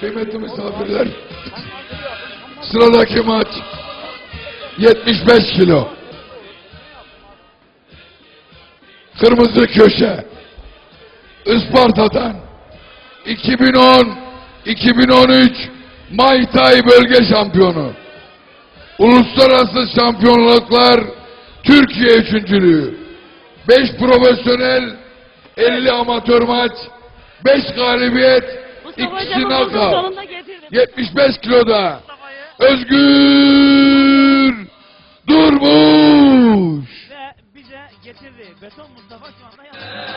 Kıymetli misafirler, sıradaki maç 75 kilo. Kırmızı köşe, Isparta'dan 2010-2013 Muay Thai bölge şampiyonu. Uluslararası şampiyonluklar Türkiye üçüncülüğü. 5 profesyonel, 50 amatör maç, 5 galibiyet, ikisi getirdim. 75 kiloda. Özgür Durmuş. Ve bize getirdi. Beton Mustafa şu anda yanında.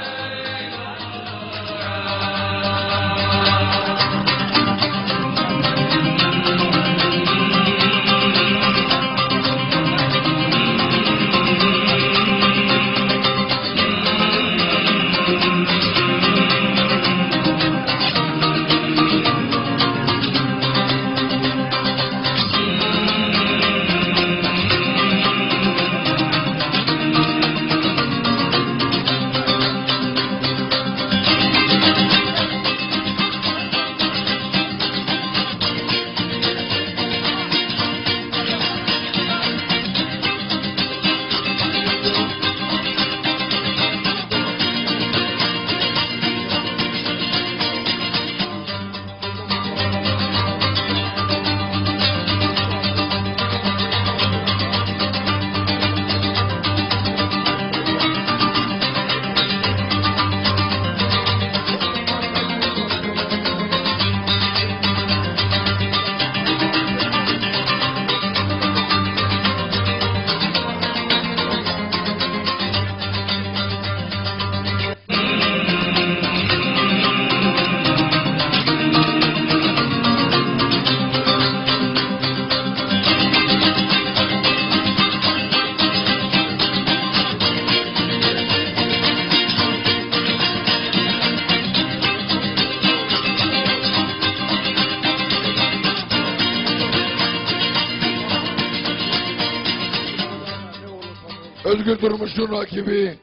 Özgür Durmuş'un rakibi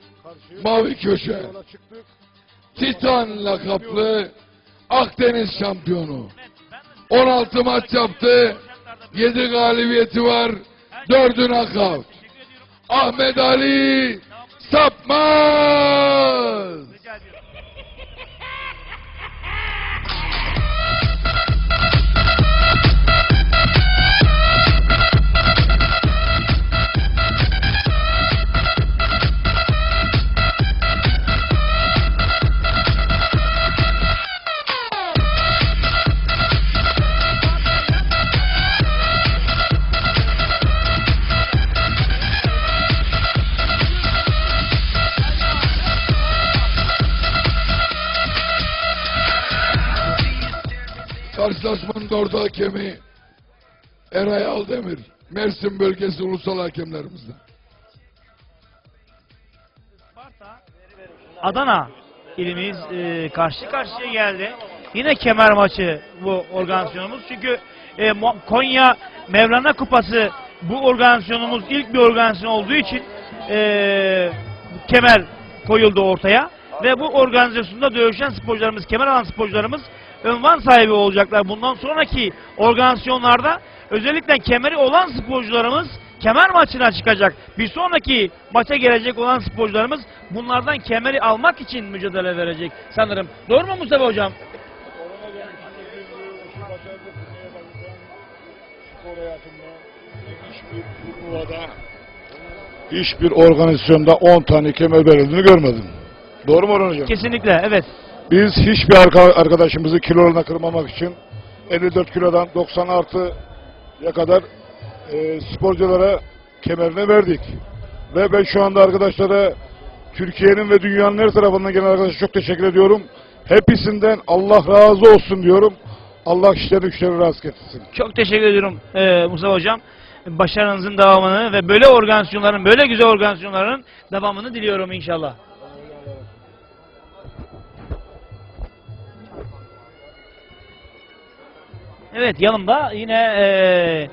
Mavi Köşe. Titan lakaplı Akdeniz şampiyonu. 16 maç yaptı. 7 galibiyeti var. 4'ü nakavt. Ahmet Ali Sapmaz. Karşılaşmanın dört hakemi Eray Aldemir. Mersin bölgesi ulusal hakemlerimizden. Adana ilimiz e, karşı karşıya geldi. Yine kemer maçı bu organizasyonumuz. Çünkü e, Konya Mevlana Kupası bu organizasyonumuz ilk bir organizasyon olduğu için e, kemer koyuldu ortaya. Ve bu organizasyonda dövüşen sporcularımız, kemer alan sporcularımız ünvan sahibi olacaklar. Bundan sonraki organizasyonlarda özellikle kemeri olan sporcularımız kemer maçına çıkacak. Bir sonraki maça gelecek olan sporcularımız bunlardan kemeri almak için mücadele verecek sanırım. Doğru mu Mustafa Hocam? hiçbir organizasyonda 10 tane kemer verildiğini görmedim. Doğru mu Orhan Hocam? Kesinlikle evet. Biz hiçbir arka- arkadaşımızı kilolarına kırmamak için 54 kilodan 90 artıya kadar e, sporculara kemerine verdik. Ve ben şu anda arkadaşlara Türkiye'nin ve dünyanın her tarafından gelen arkadaşlara çok teşekkür ediyorum. Hepsinden Allah razı olsun diyorum. Allah işlerini güçlerini razı getirsin. Çok teşekkür ediyorum e, Mustafa Hocam. Başarınızın devamını ve böyle organizasyonların, böyle güzel organizasyonların devamını diliyorum inşallah. Evet yanımda yine e,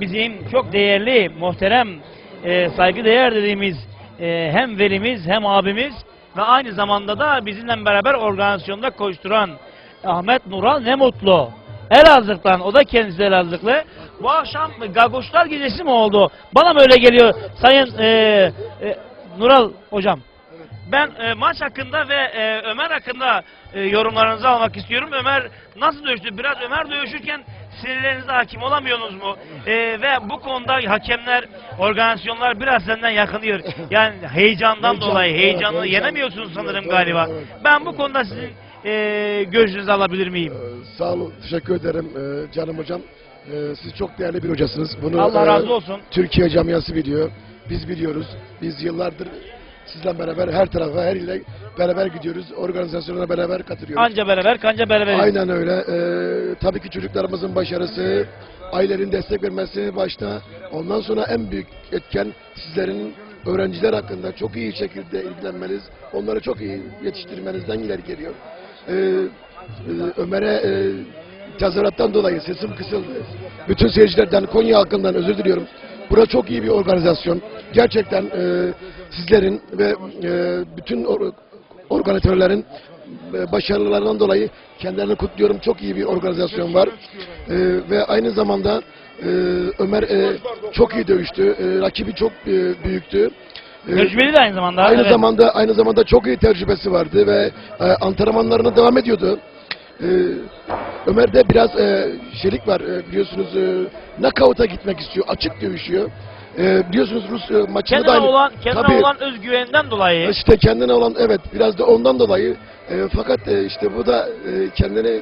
bizim çok değerli, muhterem, e, saygıdeğer dediğimiz e, hem velimiz hem abimiz ve aynı zamanda da bizimle beraber organizasyonda koşturan Ahmet Nural ne mutlu. Elazığ'dan o da kendisi Elazığlı. Bu akşam Gagoşlar Gecesi mi oldu? Bana mı öyle geliyor Sayın e, e, Nural hocam? Ben e, maç hakkında ve e, Ömer hakkında e, yorumlarınızı almak istiyorum. Ömer nasıl dövüştü? Biraz Ömer dövüşürken sinirlerinize hakim olamıyorsunuz mu? E, ve bu konuda hakemler, organizasyonlar biraz senden yakınıyor. Yani heyecandan Heyecan, dolayı evet, heyecanlı heyecan. yenemiyorsunuz sanırım Evet, galiba. evet. Ben bu konuda sizin e, görüşünüzü alabilir miyim? Ee, Sağ olun, teşekkür ederim ee, canım hocam. Ee, Siz çok değerli bir hocasınız. Bunu Allah e, razı olsun. Türkiye camiası biliyor. Biz biliyoruz. Biz yıllardır sizle beraber her tarafa, her ile beraber gidiyoruz. Organizasyonlara beraber katılıyoruz. Anca beraber, kanca beraber. Aynen öyle. Ee, tabii ki çocuklarımızın başarısı, ailelerin destek vermesi başta. Ondan sonra en büyük etken sizlerin öğrenciler hakkında çok iyi şekilde ilgilenmeniz, onları çok iyi yetiştirmenizden ileri geliyor. Ee, e, Ömer'e e, tezahürattan dolayı sesim kısıldı. Bütün seyircilerden, Konya halkından özür diliyorum. Burası çok iyi bir organizasyon. Gerçekten e, sizlerin ve e, bütün or- organizatörlerin e, başarılarından dolayı kendilerini kutluyorum. Çok iyi bir organizasyon var. E, ve aynı zamanda e, Ömer e, çok iyi dövüştü. E, rakibi çok e, büyüktü. E, Tecrübeli de aynı zamanda. Aynı evet. zamanda aynı zamanda çok iyi tecrübesi vardı ve e, antrenmanlarına devam ediyordu. E, Ömer'de biraz e, şeylik var e, biliyorsunuz e, knockout'a gitmek istiyor, açık dövüşüyor. E, biliyorsunuz Rus e, maçını kendine da aynı- olan kendine Tabii. olan özgüveninden dolayı İşte kendine olan evet biraz da ondan dolayı e, fakat e, işte bu da e, kendini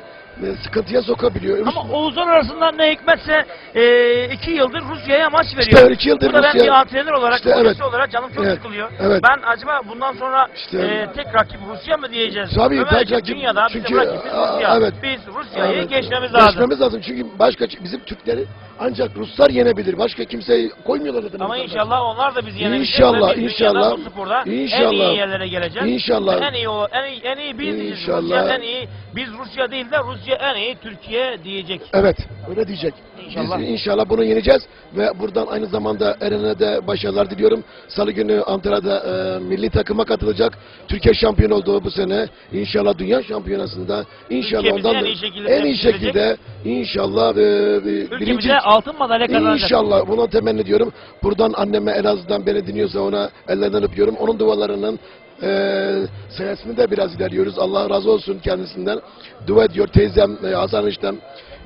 sıkıntıya sokabiliyor. Rus- ama Oğuzhan arasında ne hikmetse e, iki yıldır Rusya'ya maç veriyor. İşte iki yıldır Burada ben Rusya- bir antrenör olarak, İşte evet. olarak canım çok Evet, sıkılıyor. evet. Ben acaba bundan sonra İşte- e, tek rakip Rusya mı diyeceğiz? Tabii, Ömerciğim, tek rakip. dünyada Çünkü, bizim rakibimiz Rusya. evet. Biz Rusya'yı Evet. geçmemiz lazım. Geçmemiz lazım çünkü başka bizim Türkleri ancak Ruslar yenebilir. Başka kimseyi koymuyorlar zaten. Ama insanlar. inşallah onlar da bizi yenebilecek. İnşallah, inşallah. sporda en İnşallah. iyi yerlere geleceğiz. İnşallah. En iyi, en iyi, en iyi biz. İnşallah. Rusya en iyi. Biz Rusya değil de Rusya en iyi Türkiye diyecek. Evet, öyle diyecek. İnşallah. Biz inşallah bunu yeneceğiz ve buradan aynı zamanda Eren'e de başarılar diliyorum. Salı günü Antalya'da e, milli takıma katılacak. Türkiye şampiyon oldu bu sene. İnşallah dünya şampiyonasında inşallah Ülkemizi ondan en iyi şekilde en iyi şekilde inşallah e, bir- birinci altın madalya kazanacak. İnşallah bunu temenni ediyorum. Buradan anneme Elazığ'dan beni dinliyorsa ona ellerinden öpüyorum. Onun dualarının eee sayesinde de biraz ilerliyoruz. Allah razı olsun kendisinden. Dua ediyor teyzem, e, Hasan eniştem.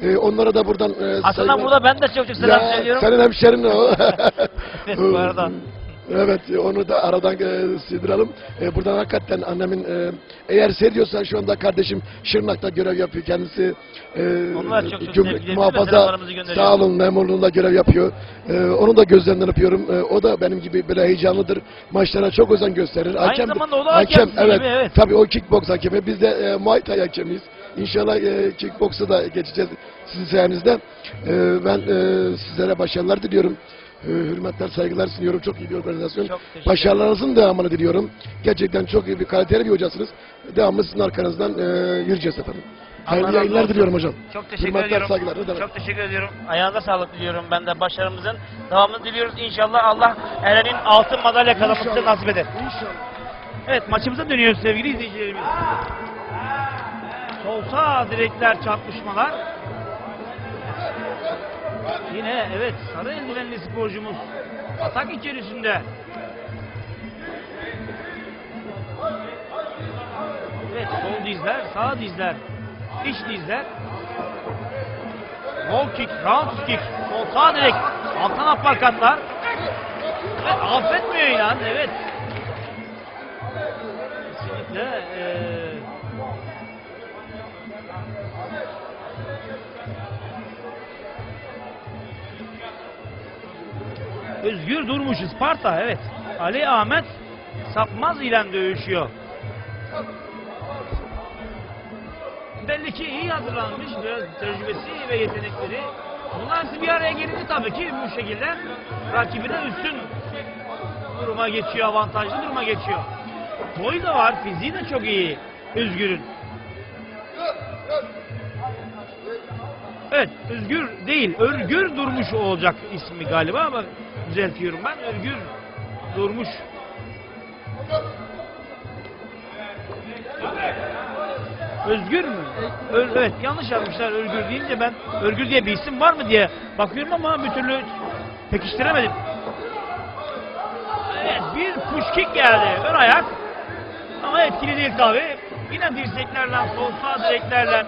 E, onlara da buradan e, Aslında saygılar- burada ben de çok çok selam Ya, söylüyorum. Senin hemşerin o. Bu arada. Evet onu da aradan e, sığdıralım. E, buradan hakikaten annemin e, eğer seviyorsan şu anda kardeşim Şırnak'ta görev yapıyor kendisi. E, Onlar çok çok ve muhafaza sağ olun memurluğunda görev yapıyor. E, onu da gözlerinden öpüyorum. E, o da benim gibi böyle heyecanlıdır. Maçlara çok özen gösterir. Aynı zamanda o da hakem sizin evet. gibi, evet. Tabii o kickbox hakemi. Biz de e, Muay Thai hakemiyiz. İnşallah e, kickboksa da geçeceğiz sizin sayenizde. E, ben e, sizlere başarılar diliyorum. Hürmetler, saygılar sunuyorum. Çok iyi bir organizasyon. Başarılarınızın devamını diliyorum. Gerçekten çok iyi bir kaliteli bir hocasınız. Devamlı sizin arkanızdan e, yürüyeceğiz efendim. Hayırlı yayınlar diliyorum hocam. Çok teşekkür Hürmetler, ediyorum. saygılar. Ne demek? Çok teşekkür ediyorum. Ayağınıza sağlık diliyorum. Ben de başarımızın devamını diliyoruz. İnşallah Allah Eren'in altın madalya kazanmasını nasip eder. İnşallah. Evet maçımıza dönüyoruz sevgili izleyicilerimiz. Sol sağ direkler çarpışmalar. Yine evet sarı eldivenli sporcumuz atak içerisinde. Evet sol dizler, sağ dizler, iç dizler. Wall kick, round kick, sol sağ direk, alttan aparkatlar. Evet affetmiyor inan, evet. Özgür Durmuş Isparta evet. Ali Ahmet Sapmaz ile dövüşüyor. Belli ki iyi hazırlanmış biraz tecrübesi ve yetenekleri. Bunlar bir araya gelince tabii ki bu şekilde rakibine üstün duruma geçiyor, avantajlı duruma geçiyor. Boyu da var, fiziği de çok iyi Özgür'ün. Evet, Özgür değil, Örgür Durmuş olacak ismi galiba ama düzeltiyorum ben. Örgür Durmuş. Özgür mü? Ö- evet yanlış yapmışlar Özgür deyince ben Özgür diye bir isim var mı diye bakıyorum ama bir türlü pekiştiremedim. Evet bir push kick geldi ön ayak ama etkili değil tabi. Yine dirseklerle sol sağ direklerle